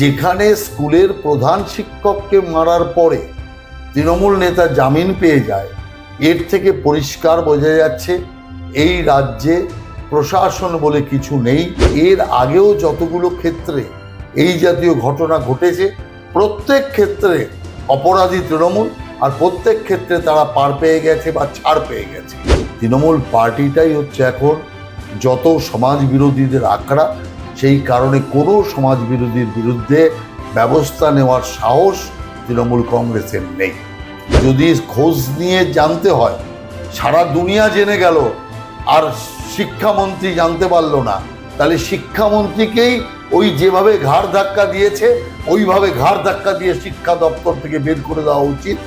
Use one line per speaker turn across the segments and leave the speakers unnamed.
যেখানে স্কুলের প্রধান শিক্ষককে মারার পরে তৃণমূল নেতা জামিন পেয়ে যায়, এর থেকে পরিষ্কার বোঝা যাচ্ছে এই রাজ্যে প্রশাসন বলে কিছু নেই। এর আগেও যতগুলো ক্ষেত্রে এই জাতীয় ঘটনা ঘটেছে, প্রত্যেক ক্ষেত্রে অপরাধী তৃণমূল আর প্রত্যেক ক্ষেত্রে তারা পার পেয়ে গেছে বা ছাড় পেয়ে গেছে। তৃণমূল পার্টিটাই হচ্ছে এখন যত সমাজ বিরোধীদের আখড়া সেই কারণে কোনো সমাজ বিরোধীর বিরুদ্ধে ব্যবস্থা নেওয়ার সাহস তৃণমূল কংগ্রেসের নেই। যদি খোঁজ নিয়ে জানতে হয়, সারা দুনিয়া জেনে গেল আর শিক্ষামন্ত্রী জানতে পারল না, তাহলে শিক্ষামন্ত্রীকেই ওই যেভাবে ঘাড় ধাক্কা দিয়েছে, ওইভাবে ঘাড় ধাক্কা দিয়ে শিক্ষা দপ্তর থেকে বের করে দেওয়া উচিত।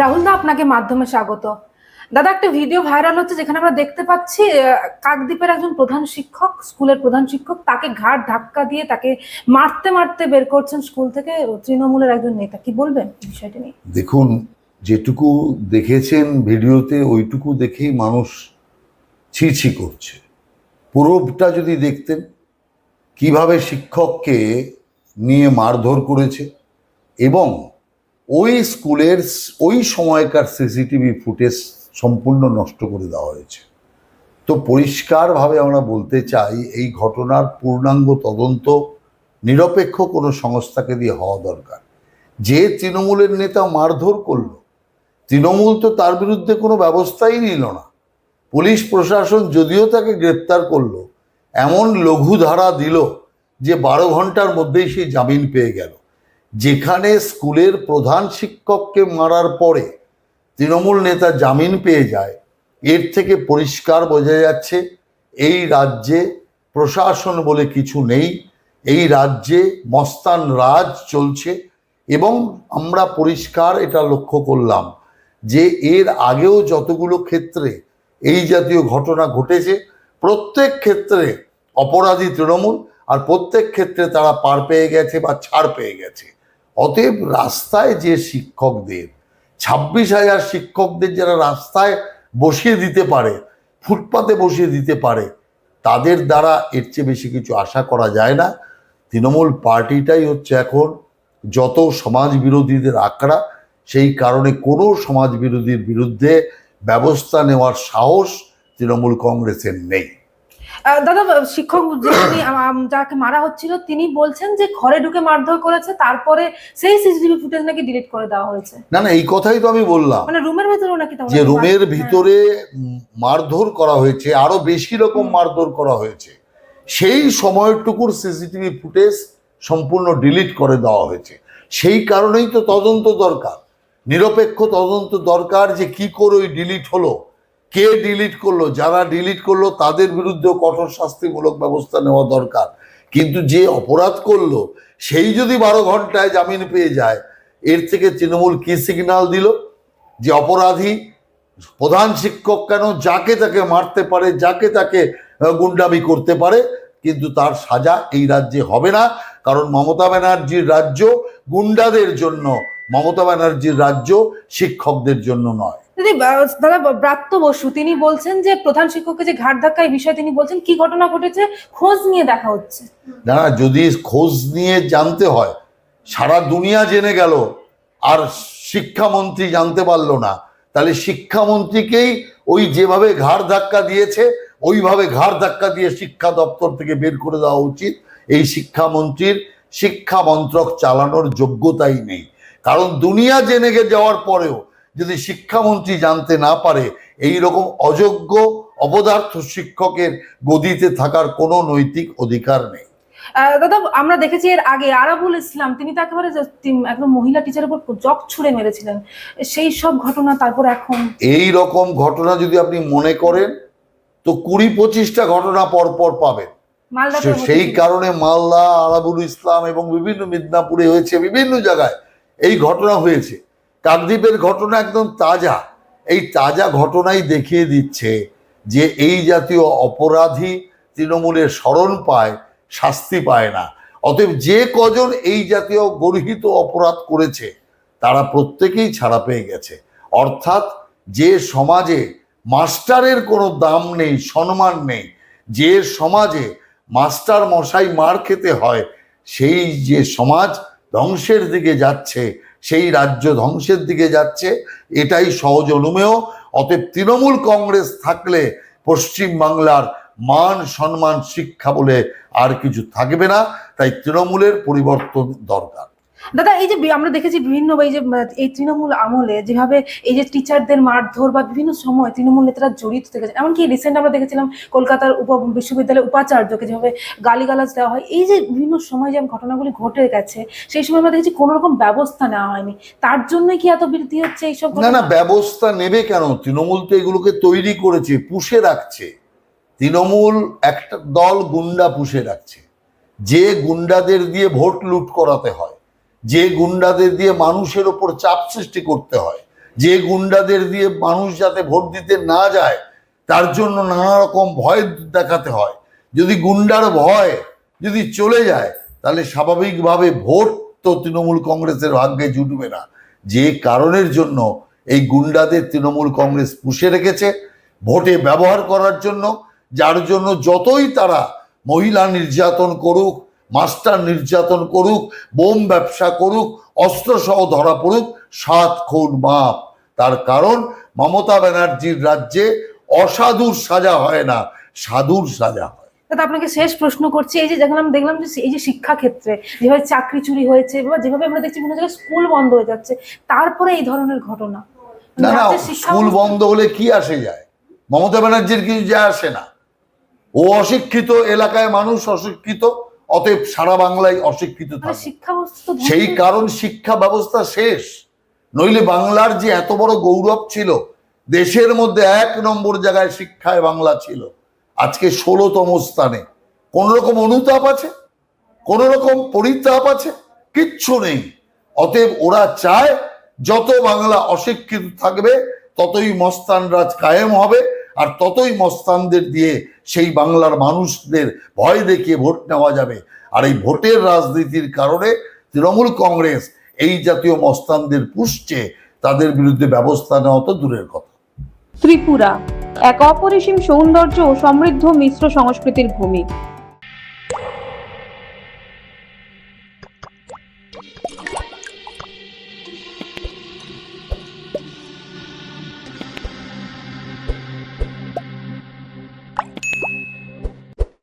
রাহুল দা, আপনাকে মাধ্যমে স্বাগত। দাদা, একটা ভিডিও ভাইরাল হচ্ছে যেখানে আমরা দেখতে পাচ্ছি কাকদ্বীপের একজন প্রধান শিক্ষক, স্কুলের প্রধান শিক্ষক, তাকে ঘাট ধাক্কা দিয়ে তাকে মারতে মারতে বের করছেন স্কুল থেকে তৃণমূলের একজন নেতা। কি বলবেন বিষয়টা নিয়ে?
দেখুন, যেটুকু দেখেছেন ভিডিওতে, ওইটুকু দেখেই মানুষ ছিছি করছে। পুরোটা যদি দেখতেন, কীভাবে শিক্ষককে নিয়ে মারধর করেছে, এবং ওই স্কুলের ওই সময়কার সিসিটিভি ফুটেজ সম্পূর্ণ নষ্ট করে দেওয়া হয়েছে। তো পরিষ্কারভাবে আমরা বলতে চাই, এই ঘটনার পূর্ণাঙ্গ তদন্ত নিরপেক্ষ কোনো সংস্থাকে দিয়ে হওয়া দরকার। যে তৃণমূলের নেতা মারধর করল, তৃণমূল তো তার বিরুদ্ধে কোনো ব্যবস্থাই নিল না। পুলিশ প্রশাসন যদিও তাকে গ্রেপ্তার করল, এমন লঘু ধারা দিল যে বারো ঘণ্টার মধ্যেই সে জামিন পেয়ে গেল। যেখানে স্কুলের প্রধান শিক্ষককে মারার পরে তৃণমূল নেতা জামিন পেয়ে যায়, এর থেকে পরিষ্কার বোঝা যাচ্ছে এই রাজ্যে প্রশাসন বলে কিছু নেই, এই রাজ্যে মস্তান রাজ চলছে এবং আমরা পরিষ্কার এটা লক্ষ্য করলাম যে এর আগেও যতগুলো ক্ষেত্রে এই জাতীয় ঘটনা ঘটেছে, প্রত্যেক ক্ষেত্রে অপরাধী তৃণমূল আর প্রত্যেক ক্ষেত্রে তারা পার পেয়ে গেছে বা ছাড় পেয়ে গেছে। অতএব রাস্তায় যে শিক্ষকদের ছাব্বিশ হাজার শিক্ষকদের যারা রাস্তায় বসিয়ে দিতে পারে, ফুটপাতে বসিয়ে দিতে পারে, তাদের দ্বারা এর চেয়ে বেশি কিছু আশা করা যায় না। তৃণমূল পার্টিটাই হচ্ছে এখন যত সমাজ বিরোধীদের আঁকড়া, সেই কারণে কোনো সমাজ বিরোধীর বিরুদ্ধে ব্যবস্থা নেওয়ার সাহস তৃণমূল কংগ্রেসের নেই।
দাদা শিক্ষক যিনি যাকে মারা হচ্ছিল তিনি বলছেন যে ঘরে ঢুকে মারধর করেছে তারপরে সেই সিসিটিভি ফুটেজ নাকি ডিলিট করে দেওয়া হয়েছে।
না না এই কথাই তো আমি বললাম।
মানে রুমের ভেতরেও নাকি
যে রুমের
মার-
ভিতরে মারধর করা হয়েছে আরও বেশি রকম মারধর করা হয়েছে সেই সময়টুকুর সিসিটিভি ফুটেজ সম্পূর্ণ ডিলিট করে দেওয়া হয়েছে। সেই কারণেই তো তদন্ত দরকার। নিরপেক্ষ তদন্ত দরকার যে কি করে ওই ডিলিট হলো। কে ডিলিট করল, যারা ডিলিট করল, তাদের বিরুদ্ধেও কঠোর শাস্তিমূলক ব্যবস্থা নেওয়া দরকার। কিন্তু যে অপরাধ করল, সেই যদি বারো ঘন্টায় জামিন পেয়ে যায়, এর থেকে তৃণমূল কি সিগন্যাল দিল? যে অপরাধী প্রধান শিক্ষক কেন যাকে তাকে মারতে পারে, যাকে তাকে গুন্ডামি করতে পারে, কিন্তু তার সাজা এই রাজ্যে হবে না। কারণ মমতা ব্যানার্জির রাজ্য গুন্ডাদের জন্য, মমতা ব্যানার্জির রাজ্য শিক্ষকদের জন্য নয়।
দিদি দাদা, ব্রাত্য বসু, তিনি বলছেন যে, প্রধান শিক্ষককে যে ঘাট ধাক্কা, এই বিষয়ে তিনি বলছেন, কি ঘটনা ঘটেছে, খোঁজ নিয়ে দেখা হচ্ছে।
না যদি খোঁজ নিয়ে জানতে হয়, সারা দুনিয়া জেনে গেল, আর শিক্ষামন্ত্রী জানতে পারল না, তাহলে শিক্ষামন্ত্রীকেই ওই যেভাবে ঘাড় ধাক্কা দিয়েছে, ওইভাবে ঘাড় ধাক্কা দিয়ে শিক্ষা দপ্তর থেকে বের করে দেওয়া উচিত। এই শিক্ষামন্ত্রীর শিক্ষা মন্ত্রক চালানোর যোগ্যতাই নেই। কারণ দুনিয়া জেনে যাওয়ার পরেও যদি শিক্ষামন্ত্রী জানতে না পারে এই রকম অযোগ্য অপদার্থ শিক্ষকের গদিতে থাকার কোনো নৈতিক অধিকার নেই।
দাদা আমরা দেখেছি এর আগে আরাবুল ইসলাম তিনি তো একেবারে একদম মহিলা টিচারের উপর জগ ছুড়ে মেরেছিলেন। সেই সব ঘটনা তারপর এখন?
এই রকম ঘটনা যদি আপনি মনে করেন তো কুড়ি পঁচিশটা ঘটনা পর পর পাবেন। সেই কারণে মালদা আরাবুল ইসলাম এবং বিভিন্ন মিদনাপুরে হয়েছে বিভিন্ন জায়গায় এই ঘটনা হয়েছে। কাকদ্বীপের ঘটনা একদম তাজা। এই তাজা ঘটনাই দেখিয়ে দিচ্ছে যে এই জাতীয় অপরাধী তৃণমূলের স্মরণ পায়, শাস্তি পায় না। অতএব যে কজন এই জাতীয় গর্হিত অপরাধ করেছে, তারা প্রত্যেকেই ছাড়া পেয়ে গেছে। অর্থাৎ যে সমাজে মাস্টারের কোনো দাম নেই, সম্মান নেই, যে সমাজে মাস্টার মশাই মার খেতে হয়, সেই যে সমাজ ধ্বংসের দিকে যাচ্ছে সেই রাজ্য ধ্বংসের দিকে যাচ্ছে, এটাই সহজ অনুমেয়। অতএব তৃণমূল কংগ্রেস থাকলে পশ্চিমবাংলার মান, সম্মান, শিক্ষা বলে আর কিছু থাকবে না। তাই তৃণমূলের পরিবর্তন দরকার।
দাদা এই যে আমরা দেখেছি বিভিন্ন এই যে এই তৃণমূল আমলে যেভাবে এই যে টিচারদের মারধর বা বিভিন্ন সময় তৃণমূল নেতারা জড়িত থেকেছেন এমনকি রিসেন্ট আমরা দেখেছিলাম কলকাতার উপ বিশ্ববিদ্যালয়ের উপাচার্যকে যেভাবে গালিগালাজ দেওয়া হয় এই যে বিভিন্ন সময় যে ঘটনাগুলি ঘটে গেছে সেই সময় আমরা দেখেছি কোনো রকম ব্যবস্থা নেওয়া হয়নি। তার জন্যই কি এত বৃদ্ধি হচ্ছে এইসব
না না ব্যবস্থা নেবে কেন? তৃণমূল তো এগুলোকে তৈরি করেছে পুষে রাখছে। তৃণমূল একটা দল গুন্ডা পুষে রাখছে। যে গুন্ডাদের দিয়ে ভোট লুট করাতে হয় যে গুন্ডাদের দিয়ে মানুষের ওপর চাপ সৃষ্টি করতে হয়, যে গুন্ডাদের দিয়ে মানুষ যাতে ভোট দিতে না যায়, তার জন্য নানা রকম ভয় দেখাতে হয়। যদি গুন্ডার ভয় যদি চলে যায়, তাহলে স্বাভাবিকভাবে ভোট তো তৃণমূল কংগ্রেসের ভাগ্যে জুটবে না। যে কারণের জন্য এই গুন্ডাদের তৃণমূল কংগ্রেস পুষে রেখেছে, ভোটে ব্যবহার করার জন্য, যার জন্য যতই তারা মহিলা নির্যাতন করুক মাস্টার নির্যাতন করুক বোম ব্যবসা করুক অস্ত্রসহ ধরা পড়ুক সাত খুন মাপ। তার কারণ মমতা ব্যানার্জির রাজ্যে অসাধুর সাজা হয় না সাধুর সাজা হয়।
দাদা আপনাকে শেষ প্রশ্ন করছি এই যে দেখলাম দেখলাম যে এই যে শিক্ষা ক্ষেত্রে যেভাবে চাকরি চুরি হয়েছে বা যেভাবে আমরা দেখছি বিভিন্ন জায়গায় স্কুল বন্ধ হয়ে যাচ্ছে তারপরে এই ধরনের ঘটনা।
না না স্কুল বন্ধ হলে কি আসে যায়? মমতা ব্যানার্জির কিছু যায় আসে না। ও অশিক্ষিত এলাকায় মানুষ অশিক্ষিত অতএব সারা বাংলায় অশিক্ষিত
মানে
থাকে।
শিক্ষা ব্যবস্থা
সেই কারণ শিক্ষা ব্যবস্থা শেষ। নইলে বাংলার যে এত বড় গৌরব ছিল দেশের মধ্যে এক নম্বর জায়গায় শিক্ষায় বাংলা ছিল। আজকে ষোলোতম স্থানে। কোন রকম অনুতাপ আছে? কোন রকম পরিতাপ আছে? কিচ্ছু নেই। অতএব ওরা চায় যত বাংলা অশিক্ষিত থাকবে ততই মস্তান রাজ কায়েম হবে। আর ততই মস্তানদের দিয়ে সেই বাংলার মানুষদের ভয় দেখিয়ে ভোট নেওয়া যাবে। আর এই ভোটের রাজনীতির কারণে তৃণমূল কংগ্রেস এই জাতীয় মস্তানদের পুষছে, তাদের বিরুদ্ধে ব্যবস্থা নেওয়া তো দূরের কথা।
ত্রিপুরা, এক অপরিসীম সৌন্দর্য ও সমৃদ্ধ মিশ্র সংস্কৃতির ভূমি।